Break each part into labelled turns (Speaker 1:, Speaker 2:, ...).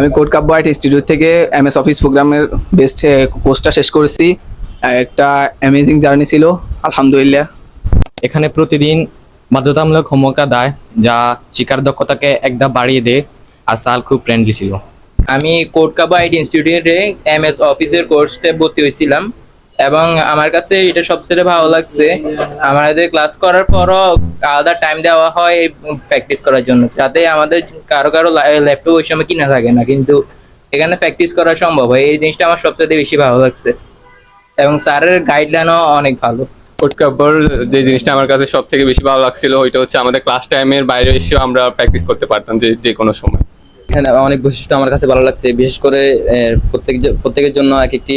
Speaker 1: আমি কোড কাব্বাইট ইনস্টিটিউট থেকে এম এস অফিস প্রোগ্রামের বেস্ট কোর্সটা শেষ করেছি। একটা অ্যামেজিং জার্নি ছিল আলহামদুলিল্লাহ।
Speaker 2: এখানে প্রতিদিন বাধ্যতামূলক হোমওয়ার্ক দেয় যা শিকার দক্ষতাকে একদম বাড়িয়ে দেয় আর সাল খুব ফ্রেন্ডলি ছিল।
Speaker 3: আমি কোটকাবা কাবাইড ইনস্টিটিউটে এম এস অফিসের কোর্সে ভর্তি হয়েছিলাম। এবং আমার কাছে এটা সবচেয়ে ভালো লাগছে। আমাদের ক্লাস করার পরও আলাদা টাইম দেওয়া হয় প্র্যাকটিস করার জন্য। যাতে আমাদের কারও কারও ল্যাপটপ ওই সময় কিনা থাকে না। কিন্তু এখানে প্র্যাকটিস করা সম্ভব হয়। এই জিনিসটা আমার সবচেয়ে বেশি ভালো লাগছে। এবং স্যারের গাইডলাইনও অনেক ভালো।
Speaker 4: কাব্বর যে জিনিসটা আমার কাছে সব থেকে বেশি ভালো লাগছিল ওইটা হচ্ছে আমাদের ক্লাস টাইমের বাইরে এসেও আমরা প্র্যাকটিস করতে পারতাম যে যে কোনো সময়।
Speaker 5: এখানে অনেক বৈশিষ্ট্য আমার কাছে ভালো লাগছে। বিশেষ করে প্রত্যেক প্রত্যেকের জন্য এক একটি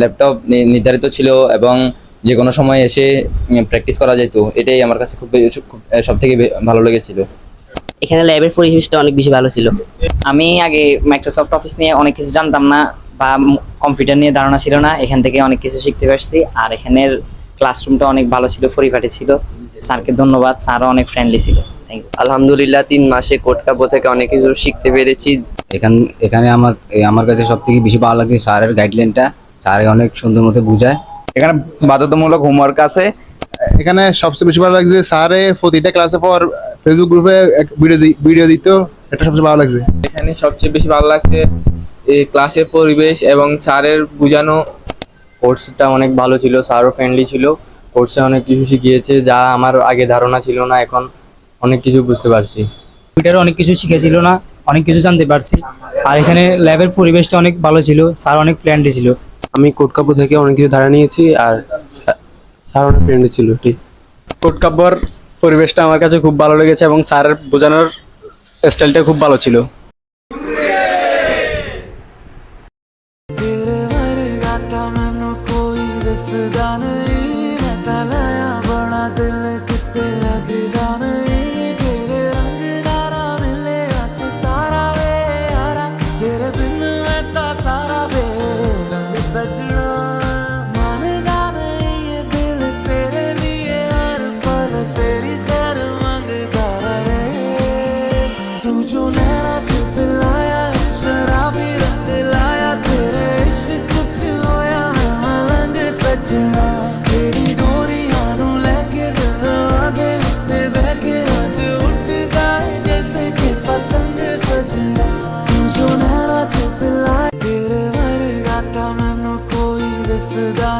Speaker 5: ল্যাপটপ নির্ধারিত ছিল এবং যে কোনো সময় এসে প্র্যাকটিস করা যেত, এটাই আমার কাছে খুব সব থেকে ভালো লেগেছিল।
Speaker 6: এখানে ল্যাবের পরিবেশটা অনেক বেশি ভালো ছিল। আমি আগে মাইক্রোসফট অফিস নিয়ে অনেক কিছু জানতাম না বা কম্পিউটার নিয়ে ধারণা ছিল না, এখান থেকে অনেক কিছু শিখতে পারছি। আর এখানের ক্লাসরুমটা অনেক ভালো ছিল, পরিপাটি ছিল। স্যারকে ধন্যবাদ, স্যারও অনেক ফ্রেন্ডলি ছিল।
Speaker 7: আলহামদুলিল্লাহ তিন মাসে কোট থেকে অনেক কিছু শিখতে পেরেছি।
Speaker 8: এখান এখানে আমার আমার কাছে সব থেকে বেশি ভালো লাগে স্যারের গাইডলাইনটা স্যার অনেক সুন্দর মতো বুঝায়।
Speaker 9: এখানে বাধ্যতামূলক হোমওয়ার্ক আছে।
Speaker 10: এখানে সবচেয়ে বেশি ভালো লাগছে স্যারে প্রতিটা ক্লাসে পর ফেসবুক গ্রুপে ভিডিও ভিডিও দিত এটা সবচেয়ে ভালো লাগছে।
Speaker 3: এখানে সবচেয়ে বেশি ভালো লাগছে এই ক্লাসের পরিবেশ এবং স্যারের বোঝানো।
Speaker 2: কোর্সটা অনেক ভালো ছিল স্যারও ফ্রেন্ডলি ছিল। কোর্সে অনেক কিছু শিখিয়েছে যা আমার আগে ধারণা ছিল না এখন অনেক কিছু বুঝতে পারছি।
Speaker 11: কম্পিউটারে অনেক কিছু শিখেছিল না অনেক কিছু জানতে পারছি। আর এখানে ল্যাবের পরিবেশটা অনেক ভালো ছিল স্যার অনেক ফ্রেন্ডলি ছিল।
Speaker 7: আমি কোটকাপুর থেকে অনেক কিছু ধারা নিয়েছি আর স্যার অনেক ফ্রেন্ডলি ছিল ঠিক
Speaker 1: কোটকাপুর পরিবেশটা আমার কাছে খুব ভালো লেগেছে এবং স্যারের বোঝানোর স্টাইলটা খুব ভালো ছিল।
Speaker 11: जो नैना चिपलाया शराबी रख दिलाया, तेरे
Speaker 12: जैसे पतंग सजना तू जो
Speaker 11: नैना
Speaker 12: चिपलाया कोई दिसदा